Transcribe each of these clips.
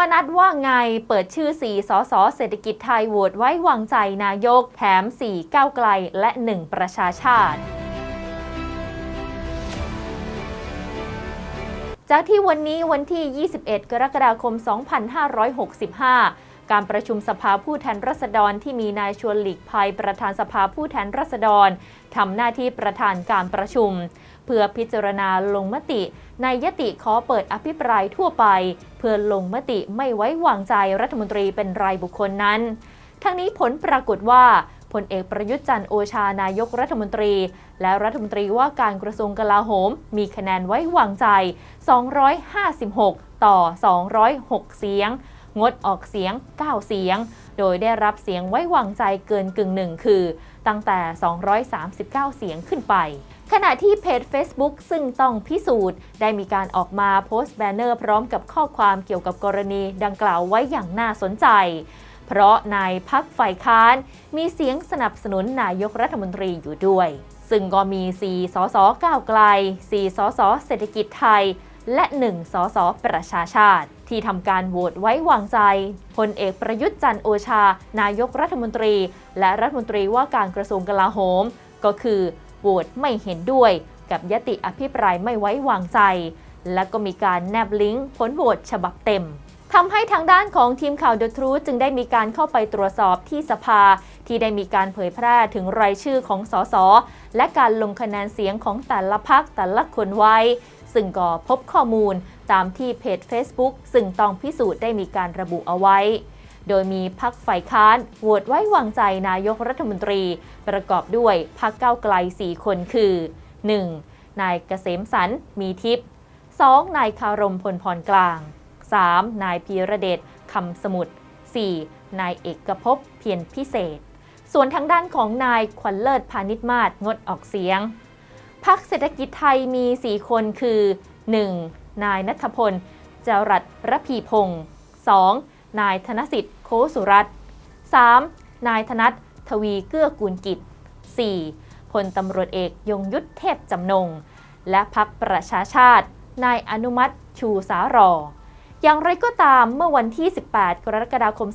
มนัฐว่าไงเปิดชื่อ 4 สสเศรษฐกิจไทยโหวตไว้วางใจนายก แถม 4 ก้าวไกลและ 1 ประชาชาติจากที่วันนี้วันที่ 21 กรกฎาคม 2565 การประชุมสภาผู้แทนราษฎรที่มีนายชวนหลีกภัยประธานสภาผู้แทนราษฎรทำหน้าที่ประธานการประชุม เพื่อพิจารณาลงมติ ในยติขอเปิดอภิปรายทั่วไป เพื่อลงมติไม่ไว้วางใจรัฐมนตรีเป็นรายบุคคลนั้น ทั้งนี้ผลปรากฏว่าพลเอกประยุทธ์จันโอชานายกรัฐมนตรี และรัฐมนตรีว่าการกระทรวงกลาโหม มีคะแนนไว้วางใจ 256 ต่อ 206 เสียง งดออกเสียง 9 เสียง โดยได้รับเสียงไว้วางใจเกินกึ่งหนึ่งคือ ตั้งแต่ 239 เสียงขึ้นไป ขณะที่เพจ Facebook ซึ่งต้องพิสูจน์ ได้มีการออกมาโพสต์แบนเนอร์พร้อมกับข้อความเกี่ยวกับกรณีดังกล่าวไว้อย่างน่าสนใจเพราะในพักฝ่ายค้านมีเสียงสนับสนุนนายกรัฐมนตรีอยู่ด้วย ซึ่งก็มี 4 สสก้าวไกล 4 สสเศรษฐกิจไทย และ 1 สส ประชาชาติ ที่ทำการโหวตไว้วางใจพลเอกประยุทธ์จันทร์โอชา นายกรัฐมนตรี และรัฐมนตรีว่าการกระทรวงกลาโหม ก็คือโหวตไม่เห็นด้วยกับยติอภิปรายไม่ไว้วางใจ และก็มีการแนบลิงก์ผลโหวตฉบับเต็มทำให้ทางด้านของทีมข่าว The Truth จึงได้มีการเข้าไปตรวจสอบที่สภา ที่ได้มีการเผยแพร่ถึงรายชื่อของสสและการลงคะแนนเสียงของแต่ละพักแต่ละคนไว้ ซึ่งก็พบข้อมูลตามที่เพจ Facebook ซึ่งต้องพิสูจน์ได้มีการระบุเอาไว้ โดยมีพักฝ่ายค้านโหวตไว้วางใจนายกรัฐมนตรี ประกอบด้วยพักเก้าไกล 4 คนคือ 1. นายเกษมสันมีทิพย์ 2. นายคารมพลพรกลาง 3. นายพีระเดชคำสมุทร 4. นายเอกภพเพียรพิเศษ ส่วนทางด้านของนายขวัญเลิศพาณิชมาศงดออกเสียงพักเศรษฐกิจไทยมี 4 คนคือ 1. นายนัทพล จรัสรพีพงศ์ 2. นายธนสิทธิ์โคสุรัตน์ 3. นายธนัททวีเกื้อกูลกิจ 4. พลตำรวจเอกยงยุทธเทพจำนง และพักประชาชาติ นายอนุมัติชูสารอ อย่างไรก็ตามเมื่อวันที่ 18 กรกฎาคม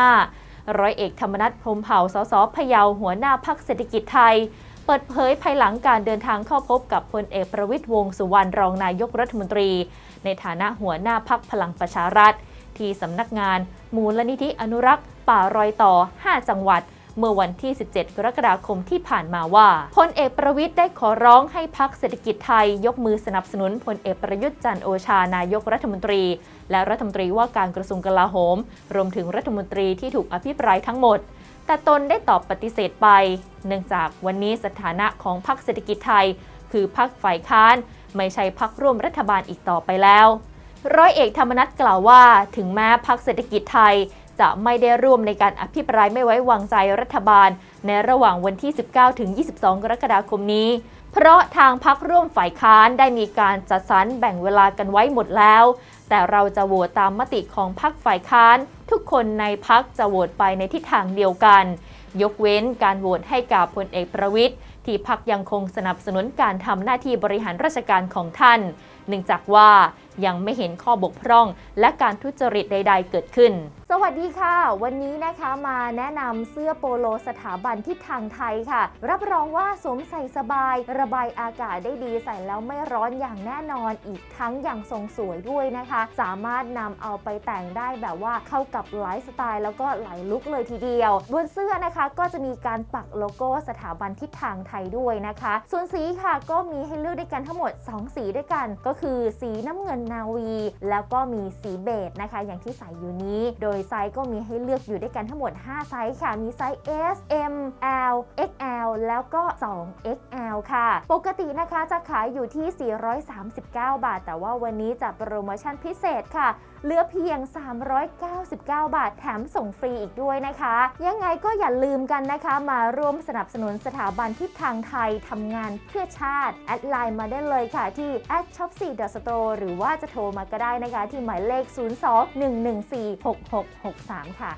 2565 ร้อยเอกธรรมนัฐพรมเผ่าสสพะเยาหัวหน้าพักเศรษฐกิจไทย เปิดเผยภายหลังการเดินทางเข้าพบกับพลเอกประวิตยวงสุวรรณรองนายกรัฐมนตรี ในฐานะหัวหน้าพักพลังประชารัฐ ที่สำนักงาน มูลนิธิอนุรักษ์ ป่ารอยต่อ 5 จังหวัด เมื่อวันที่ 17 กรกฎาคมที่ผ่านมาว่าพลเอกประวิทย์ได้ขอร้องให้พักเศรษฐกิจไทย ยกมือสนับสนุนพลเอกประยุทธ์จันโอชานายกรัฐมนตรี และรัฐมนตรีว่าการกระทรวงกลาโหม รวมถึงรัฐมนตรีที่ถูกอภิปรายทั้งหมด แต่ตนได้ตอบปฏิเสธไป เนื่องจากวันนี้สถานะของพรรคเศรษฐกิจไทย คือพรรคฝ่ายค้าน ไม่ใช่พรรคร่วมรัฐบาลอีกต่อไปแล้วร้อยเอกธรรมนัฐกล่าวว่า ถึงแม้พรรคเศรษฐกิจไทย จะไม่ได้ร่วมในการอภิปรายไม่ไว้วางใจรัฐบาล ในระหว่างวันที่ 19 ถึง 22 กรกฎาคมนี้ เพราะทางพักร่วมฝ่ายค้านได้มีการจัดสรรแบ่งเวลากันไว้หมดแล้ว แต่เราจะโหวตตามมติของพักฝ่ายค้าน ทุกคนในพักจะโหวตไปในทิศทางเดียวกัน ยกเว้นการโหวตให้กับพลเอกประวิทย์ที่พักยังคงสนับสนุนการทำหน้าที่บริหารราชการของท่าน เนื่องจากว่ายังไม่เห็นข้อบกพร่องและการทุจริตใด ๆ เกิดขึ้น สวัสดีค่ะ วันนี้นะคะมาแนะนำเสื้อโปโลสถาบันทิศทางไทยค่ะ รับรองว่าสวมใส่สบาย ระบายอากาศได้ดีใส่แล้วไม่ร้อนอย่างแน่นอนอีกทั้งยังทรงสวยด้วยนะคะ สามารถนำเอาไปแต่งได้แบบว่าเข้ากับไลฟ์สไตล์แล้วก็หลายลุคเลยทีเดียว บนเสื้อนะคะก็จะมีการปักโลโก้สถาบันทิศทางไทยด้วยนะคะ ส่วนสีค่ะก็มีให้เลือกด้วยกันทั้งหมด 2 สีด้วยกัน ก็คือสีน้ำเงินนาวี แล้วก็มีสีเบจนะคะ อย่างที่ใส่อยู่นี้โดยไซส์ก็มีให้เลือกอยู่ด้วยกันทั้งหมด 5 ไซส์ค่ะ มีไซส์ S M L XL แล้วก็ 2XL ค่ะ ปกตินะคะจะขายอยู่ที่ 439 บาท แต่ว่าวันนี้จะโปรโมชั่นพิเศษค่ะ เหลือเพียง 399 บาท แถมส่งฟรีอีกด้วยนะคะ ยังไงก็อย่าลืมกันนะคะ มาร่วมสนับสนุนสถาบันทิศทางไทยทำงานเพื่อชาติ แอดไลน์มาได้เลยค่ะที่ shop 4 store หรือว่าจะโทรมาก็ได้นะคะ ที่หมายเลข 02-114-6663 ค่ะ